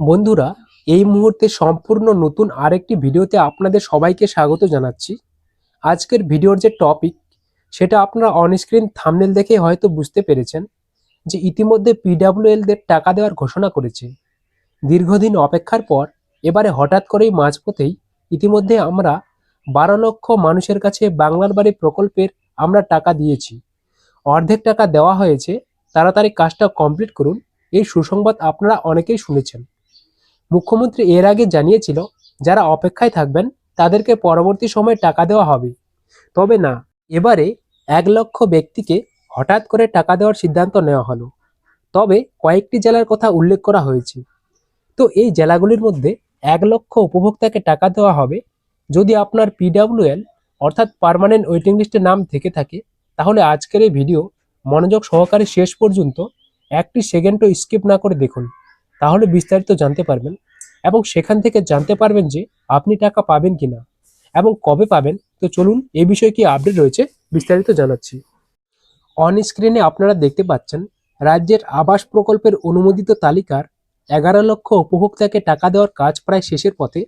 বন্ধুরা, এই মুহূর্তে সম্পূর্ণ নতুন আরেকটি ভিডিওতে আপনাদের সবাইকে স্বাগত জানাচ্ছি। আজকের ভিডিওর যে টপিক সেটা আপনারা অনস্ক্রিন থামনেল দেখে হয়তো বুঝতে পেরেছেন যে ইতিমধ্যে পিডাব্লিউএলদের টাকা দেওয়ার ঘোষণা করেছে। দীর্ঘদিন অপেক্ষার পর, এবারে হঠাৎ করেই মাঝপথেই ইতিমধ্যে আমরা বারো লক্ষ মানুষের কাছে বাংলার বাড়ি প্রকল্পের আমরা টাকা দিয়েছি। অর্ধেক টাকা দেওয়া হয়েছে, তাড়াতাড়ি কাজটা কমপ্লিট করুন। এই সুসংবাদ আপনারা অনেকেই শুনেছেন। মুখ্যমন্ত্রী এর আগে জানিয়েছিল, যারা অপেক্ষায় থাকবেন, তাদেরকে পরবর্তী সময়ে টাকা দেওয়া হবে। তবে না, এবারে এক লক্ষ ব্যক্তিকে হঠাৎ করে টাকা দেওয়ার সিদ্ধান্ত নেওয়া হলো। তবে কয়েকটি জেলার কথা উল্লেখ করা হয়েছে। তো এই জেলাগুলির মধ্যে এক লক্ষ উপভোক্তাকে টাকা দেওয়া হবে। যদি আপনার পিডাব্লিউএল অর্থাৎ পার্মানেন্ট ওয়েটিং লিস্টে নাম থেকে থাকে, তাহলে আজকের এই ভিডিও মনোযোগ সহকারে শেষ পর্যন্ত একটি সেকেন্ডও স্কিপ না করে দেখুন। তাহলে বিস্তারিত জানতে পারবেন এবং সেখান থেকে জানতে পারবেন যে আপনি টাকা পাবেন কিনা এবং কবে পাবেন। তো চলুন এই বিষয়ে কি আপডেট রয়েছে বিস্তারিত জানাচ্ছি। অন স্ক্রিনে আপনারা দেখতে পাচ্ছেন, রাজ্যের আবাস প্রকল্পের অনুমোদিত তালিকার এগারো লক্ষ উপভোক্তাকে টাকা দেওয়ার কাজ প্রায় শেষের পথে।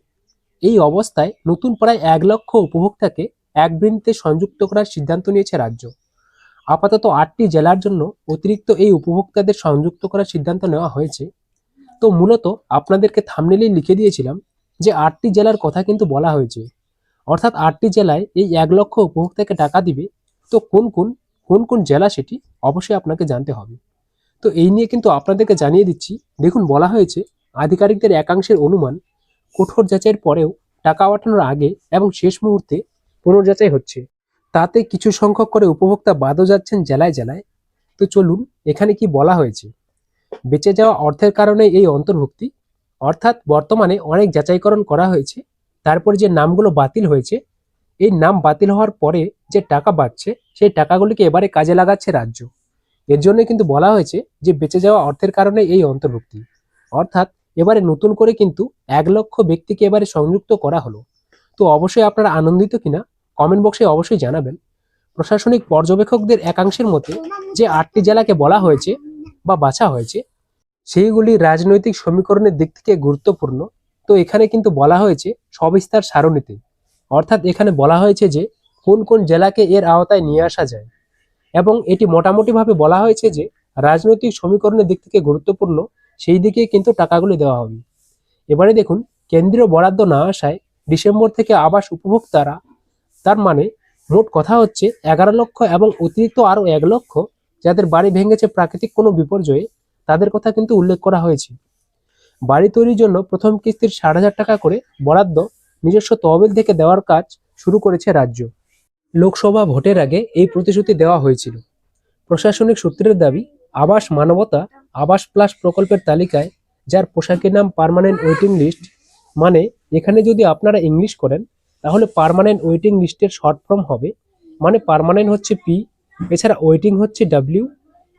এই অবস্থায় নতুন প্রায় এক লক্ষ উপভোক্তাকে এক বৃন্তে সংযুক্ত করার সিদ্ধান্ত নিয়েছে রাজ্য। আপাতত আটটি জেলার জন্য অতিরিক্ত এই উপভোক্তাদের সংযুক্ত করার সিদ্ধান্ত নেওয়া হয়েছে। তো মূলত আপনাদেরকে থামনেলেই লিখে দিয়েছিলাম যে আটটি জেলার কথা কিন্তু বলা হয়েছে। অর্থাৎ আটটি জেলায় এই এক লক্ষ উপভোক্তাকে টাকা দিবে, তো কোন কোন কোন কোন জেলা সেটি অবশ্যই আপনাকে জানতে হবে। তো এই নিয়ে কিন্তু আপনাদেরকে জানিয়ে দিচ্ছি, দেখুন বলা হয়েছে আধিকারিকদের একাংশের অনুমান কঠোর যাচাইয়ের পরেও টাকা পাঠানোর আগে এবং শেষ মুহূর্তে পুনর্যাচাই হচ্ছে। তাতে কিছু সংখ্যক করে উপভোক্তা বাদও যাচ্ছেন জেলায় জেলায়। তো চলুন, এখানে কি বলা হয়েছে? বেঁচে যাওয়া অর্থের কারণে এই অন্তর্ভুক্তি। অর্থাৎ বর্তমানে অনেক যাচাইকরণ করা হয়েছে, তারপরে যে নামগুলো বাতিল হয়েছে, এই নাম বাতিল হওয়ার পরে যে টাকা বাড়ছে, সেই টাকাগুলিকে এবারে কাজে লাগাচ্ছে রাজ্য। এর জন্য কিন্তু বলা হয়েছে যে বেঁচে যাওয়া অর্থের কারণে এই অন্তর্ভুক্তি। অর্থাৎ এবারে নতুন করে কিন্তু এক লক্ষ ব্যক্তিকে এবারে সংযুক্ত করা হলো। তো অবশ্যই আপনারা আনন্দিত কিনা কমেন্ট বক্সে অবশ্যই জানাবেন। প্রশাসনিক পর্যবেক্ষকদের একাংশের মতে যে আটটি জেলাকে বলা হয়েছে বা বাছা হয়েছে, সেইগুলি রাজনৈতিক সমীকরণের দিক থেকে গুরুত্বপূর্ণ। তো এখানে কিন্তু বলা হয়েছে সবিস্তার সারণীতে। অর্থাৎ এখানে বলা হয়েছে যে কোন কোন জেলাকে এর আওতায় নিয়ে আসা যায়। এবং এটি মোটামুটিভাবে বলা হয়েছে যে রাজনৈতিক সমীকরণের দিক থেকে গুরুত্বপূর্ণ, সেই দিকে কিন্তু টাকাগুলি দেওয়া হবে। এবারে দেখুন, কেন্দ্রীয় বরাদ্দ না আসায় ডিসেম্বর থেকে আবাস উপভোক্তারা, তার মানে মোট কথা হচ্ছে এগারো লক্ষ এবং অতিরিক্ত আরও এক লক্ষ যাদের বাড়ি ভেঙেছে প্রাকৃতিক কোনো বিপর্যয়ে, তাদের কথা কিন্তু উল্লেখ করা হয়েছে। বাড়ি তৈরির জন্য প্রথম কিস্তির ষাট হাজার টাকা করে বরাদ্দ নিজস্ব তহবিল থেকে দেওয়ার কাজ শুরু করেছে রাজ্য। লোকসভা ভোটের আগে এই প্রতিশ্রুতি দেওয়া হয়েছিল। প্রশাসনিক সূত্রের দাবি, আবাস মানবতা, আবাস প্লাস প্রকল্পের তালিকায়, যার পোশাকের নাম পার্মানেন্ট ওয়েটিং লিস্ট মানে এখানে যদি আপনারা ইংলিশ করেন, তাহলে পার্মানেন্ট ওয়েটিং লিস্টের শর্ট ফর্ম হবে মানে পার্মানেন্ট হচ্ছে পি এছাড়া ওয়েটিং হচ্ছে ডাব্লিউ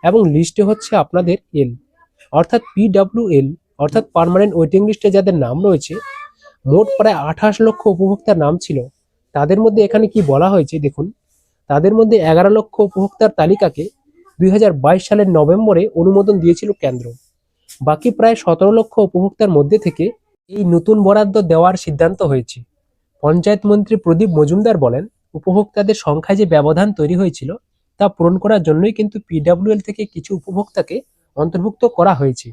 এবং লিস্টে হচ্ছে আপনাদের এল অর্থাৎ পি ডাব্লিউ এল অর্থাৎ পার্মানেন্ট ওয়েটিং লিস্টে যাদের নাম রয়েছে, মোট প্রায় আঠাশ লক্ষ উপভোক্তার নাম ছিল। তাদের মধ্যে এখানে কি বলা হয়েছে দেখুন, তাদের মধ্যে এগারো লক্ষ উপভোক্তার তালিকাকে দু হাজার বাইশ সালের নভেম্বরে অনুমোদন দিয়েছিল কেন্দ্র। বাকি প্রায় সতেরো লক্ষ উপভোক্তার মধ্যে থেকে এই নতুন বরাদ্দ দেওয়ার সিদ্ধান্ত হয়েছে। পঞ্চায়েত মন্ত্রী প্রদীপ মজুমদার বলেন, উপভোক্তাদের সংখ্যায় যে ব্যবধান তৈরি হয়েছিল তা পূরণ করার জন্যই কিন্তু পিডাব্লিউএল থেকে কিছু উপভোক্তাকে অন্তর্ভুক্ত করা হয়েছে।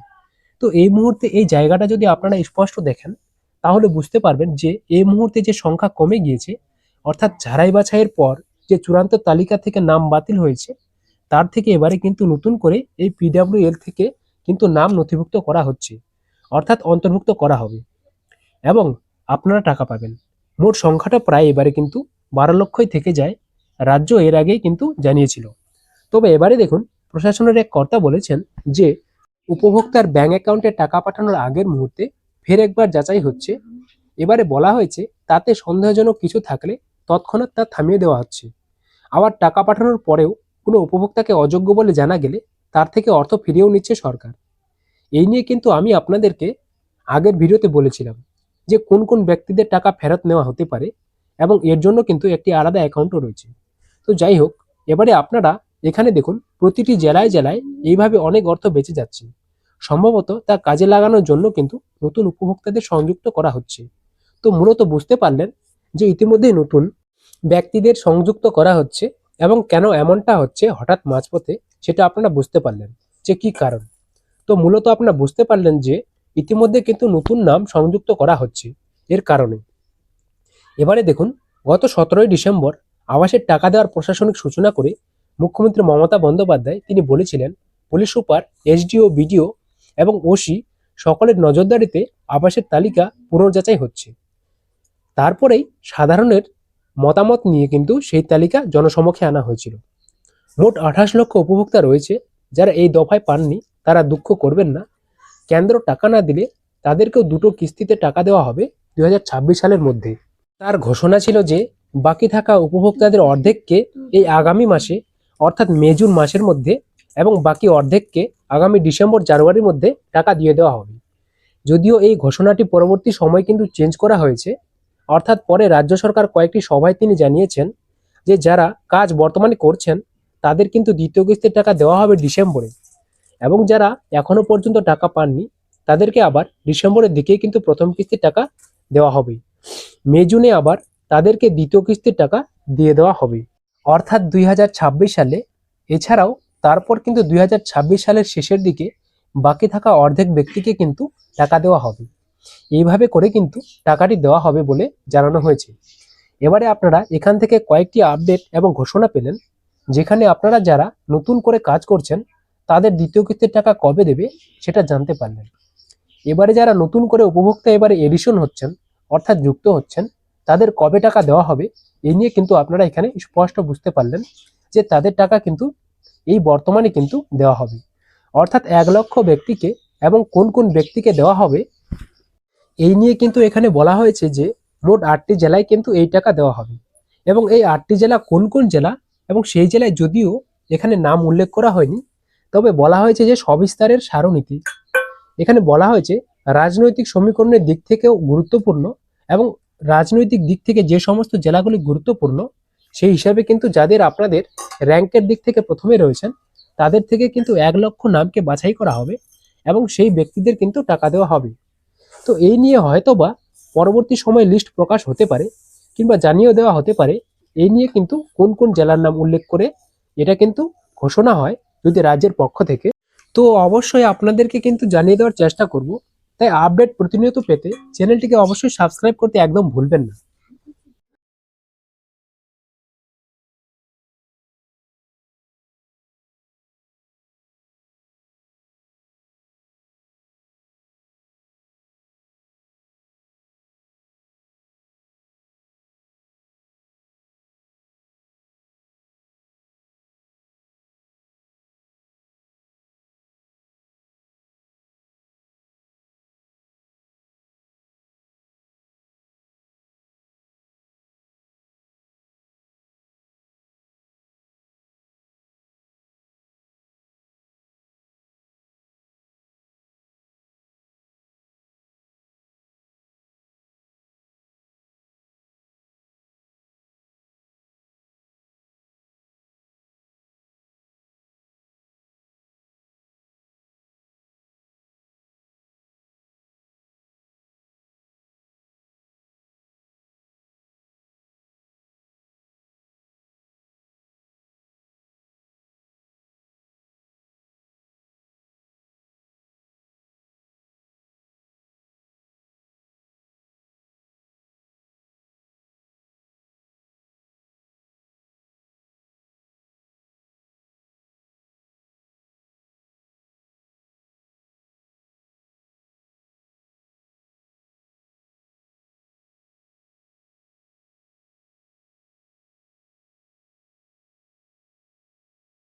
তো এই মুহূর্তে এই জায়গাটা যদি আপনারা স্পষ্ট দেখেন, তাহলে বুঝতে পারবেন যে এই মুহূর্তে যে সংখ্যা কমে গিয়েছে, অর্থাৎ ঝাড়াই বাছাইয়ের পর যে চূড়ান্ত তালিকা থেকে নাম বাতিল হয়েছে, তার থেকে এবারে কিন্তু নতুন করে এই পিডাব্লিউএল থেকে কিন্তু নাম নথিভুক্ত করা হচ্ছে, অর্থাৎ অন্তর্ভুক্ত করা হবে। এবং আপনারা টাকা পাবেন। মোট সংখ্যাটা প্রায় এবারে কিন্তু বারো লক্ষই থেকে যায় রাজ্য এর আগেই কিন্তু জানিয়েছিল। তবে এবারে দেখুন, প্রশাসনের এক কর্তা বলেছেন যে, উপভোক্তার ব্যাংক অ্যাকাউন্টে টাকা পাঠানোর আগের মুহূর্তে ফের একবার যাচাই হচ্ছে। এবারে বলা হয়েছে, তাতে সন্দেহজনক কিছু থাকলে তৎক্ষণাৎ তা থামিয়ে দেওয়া হচ্ছে। আবার টাকা পাঠানোর পরেও কোনো উপভোক্তাকে অযোগ্য বলে জানা গেলে তার থেকে অর্থ ফিরিয়েও নিচ্ছে সরকার। এই নিয়ে কিন্তু আমি আপনাদেরকে আগের ভিডিওতে বলেছিলাম যে, কোন কোন ব্যক্তিদের টাকা ফেরত নেওয়া হতে পারে এবং এর জন্য কিন্তু একটি আলাদা অ্যাকাউন্টও রয়েছে। তো যাই হোক, এবারে আপনারা এখানে দেখুন, প্রতিটি জেলায় জেলায় এইভাবে অনেক অর্থ বেঁচে যাচ্ছে। সম্ভবত তা কাজে লাগানোর জন্য কিন্তু নতুন উপভোক্তাদের সংযুক্ত করা হচ্ছে। তো মূলত বুঝতে পারলেন যে ইতিমধ্যেই নতুন ব্যক্তিদের সংযুক্ত করা হচ্ছে এবং কেন এমনটা হচ্ছে হঠাৎ মাঝপথে সেটা আপনারা বুঝতে পারলেন যে কি কারণ। তো মূলত আপনারা বুঝতে পারলেন যে ইতিমধ্যে কিন্তু নতুন নাম সংযুক্ত করা হচ্ছে। এর কারণে। এবারে দেখুন, গত সতেরোই ডিসেম্বর আবাসের টাকা দেওয়ার প্রশাসনিক সূচনা করে মুখ্যমন্ত্রী মমতা বন্দ্যোপাধ্যায় তিনি বলেছিলেন, পুলিশ সুপার, এসডিও, বিডিও এবং ওসি সকলের নজরদারিতে আবাসের তালিকা পুনর্যাচাই হচ্ছে। তারপরেই সাধারণের মতামত নিয়ে কিন্তু সেই তালিকা জনসমক্ষে আনা হয়েছিল। মোট আঠাশ লক্ষ উপভোক্তা রয়েছে, যারা এই দফায় পাননি, তারা দুঃখ করবেন না। কেন্দ্র টাকা না দিলে তাদেরকেও দুটো কিস্তিতে টাকা দেওয়া হবে দু হাজার ছাব্বিশ সালের মধ্যে। তার ঘোষণা ছিল যে বাকি থাকা উপভোক্তাদের অর্ধেককে এই আগামী মাসে, অর্থাৎ মে, জুন মাসের মধ্যে এবং বাকি অর্ধেককে আগামী ডিসেম্বর, জানুয়ারির মধ্যে টাকা দিয়ে দেওয়া হবে। যদিও এই ঘোষণাটি পরবর্তী সময় কিন্তু চেঞ্জ করা হয়েছে, অর্থাৎ পরে রাজ্য সরকার কয়েকটি সভায় তিনি জানিয়েছেন যে যারা কাজ বর্তমানে করছেন, তাদের কিন্তু দ্বিতীয় কিস্তির টাকা দেওয়া হবে ডিসেম্বরে এবং যারা এখনও পর্যন্ত টাকা পাননি, তাদেরকে আবার ডিসেম্বরের দিকেই কিন্তু প্রথম কিস্তির টাকা দেওয়া হবে। মে, জুনে আবার তাদেরকে দ্বিতীয় কিস্তির টাকা দিয়ে দেওয়া হবে। অর্থাৎ দুই হাজার ছাব্বিশ সালে, এছাড়াও তারপর কিন্তু দুই হাজার ছাব্বিশ সালের শেষের দিকে বাকি থাকা অর্ধেক ব্যক্তিকে কিন্তু টাকা দেওয়া হবে। এইভাবে করে কিন্তু টাকাটি দেওয়া হবে বলে জানানো হয়েছে। এবারে আপনারা এখান থেকে কয়েকটি আপডেট এবং ঘোষণা পেলেন, যেখানে আপনারা যারা নতুন করে কাজ করছেন, তাদের দ্বিতীয় কিস্তির টাকা কবে দেবে সেটা জানতে পারলেন। এবারে যারা নতুন করে উপভোক্তা এবারে এডিশন হচ্ছেন, অর্থাৎ যুক্ত হচ্ছেন তাদের কবে টাকা দেওয়া হবে এই নিয়ে কিন্তু আপনারা এখানে স্পষ্ট বুঝতে পারলেন যে তাদের টাকা কিন্তু এই বর্তমানে কিন্তু দেওয়া হবে। অর্থাৎ এক লক্ষ ব্যক্তিকে এবং কোন কোন ব্যক্তিকে দেওয়া হবে, এই নিয়ে কিন্তু এখানে বলা হয়েছে যে মোট আটটি জেলায় কিন্তু এই টাকা দেওয়া হবে এবং এই আটটি জেলা কোন কোন জেলা এবং সেই জেলায় যদিও এখানে নাম উল্লেখ করা হয়নি, তবে বলা হয়েছে যে সবিস্তারের সারনীতি এখানে বলা হয়েছে রাজনৈতিক সমীকরণের দিক থেকেও গুরুত্বপূর্ণ এবং রাজনৈতিক দিক থেকে যে সমস্ত জেলাগুলি গুরুত্বপূর্ণ, সেই হিসাবে কিন্তু যাদের আপনাদের র্যাঙ্কের দিক থেকে প্রথমে রয়েছেন, তাদের থেকে কিন্তু এক লক্ষ নামকে বাছাই করা হবে এবং সেই ব্যক্তিদের কিন্তু টাকা দেওয়া হবে। তো এই নিয়ে হয়তোবা পরবর্তী সময়ে লিস্ট প্রকাশ হতে পারে কিংবা জানিয়ে দেওয়া হতে পারে, এই নিয়ে কিন্তু কোন কোন জেলার নাম উল্লেখ করে এটা কিন্তু ঘোষণা হয় যদি রাজ্যের পক্ষ থেকে। তো অবশ্যই আপনাদেরকে কিন্তু জানিয়ে দেওয়ার চেষ্টা করব তাই আপডেট প্রতিনিয়ত পেতে চ্যানেলটিকে অবশ্যই সাবস্ক্রাইব করতে একদম ভুলবেন না।